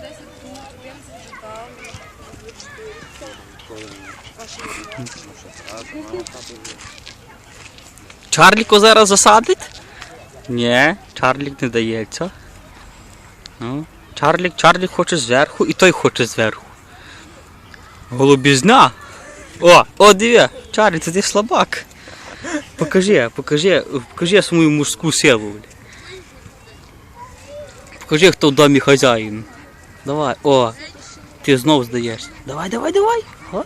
10 тут, зараз засадить? Ні, Чарлік не дається. Ну, Чарлік, Чарлік хоче зверху і той хоче зверху. Голубізна. О, о, диви, Чарлік, це ти слабак. Покажи, покажи, покажи свою мужську силу. Покажи, хто в домі хазяїн. Давай, о, ти знов здаєшся. Давай, давай, давай. О.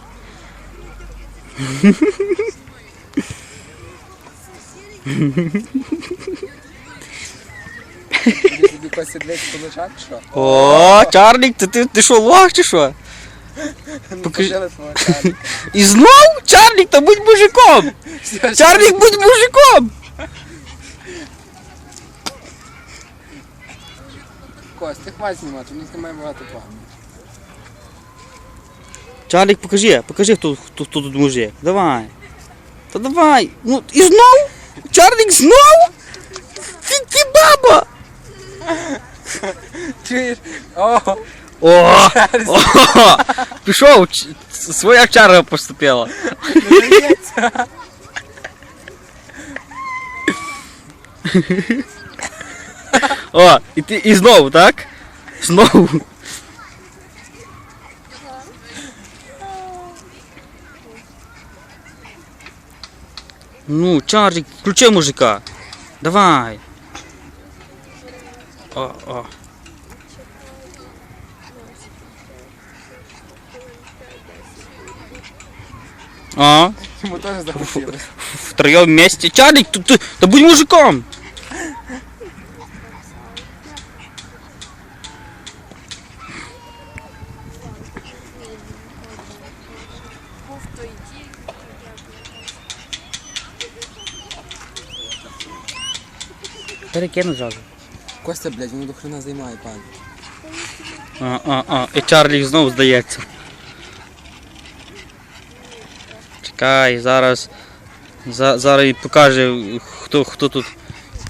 Тобі Костя дивись кулачак, що? О, Чарлік, ти, ти, ти що, лох чи що? Покажи. Покажи свого Чарлі. І знов? Чарлік, та будь мужиком! Чарлік, будь мужиком! Кость, ти хватить знімати, мені знімає багато погано. Чарлік, покажи, покажи, хто, хто, хто тут мужик. Давай. Та давай. Ну, і знов? Чарлік знов? Ти, ти баба! Чуєш? О, О! О! Пішов, ч- своя чарга поступила. не дається. О, і ти і знову, так? Знову. Ну, Чарлік, включи мужика. Давай. О, о. А, Йому теж захотілося. втроем вместе. Чарлік, ты, ты, да будь мужиком. Перекину зразу. Костя, блядь, він до хрена займає, пан. А, а, а, і Чарлі знову здається. Чекай, зараз. За, зараз і покаже, хто, хто тут.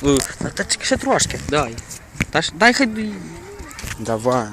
О, Та, та чекай ще трошки. Дай. Та ж, дай хай. Давай.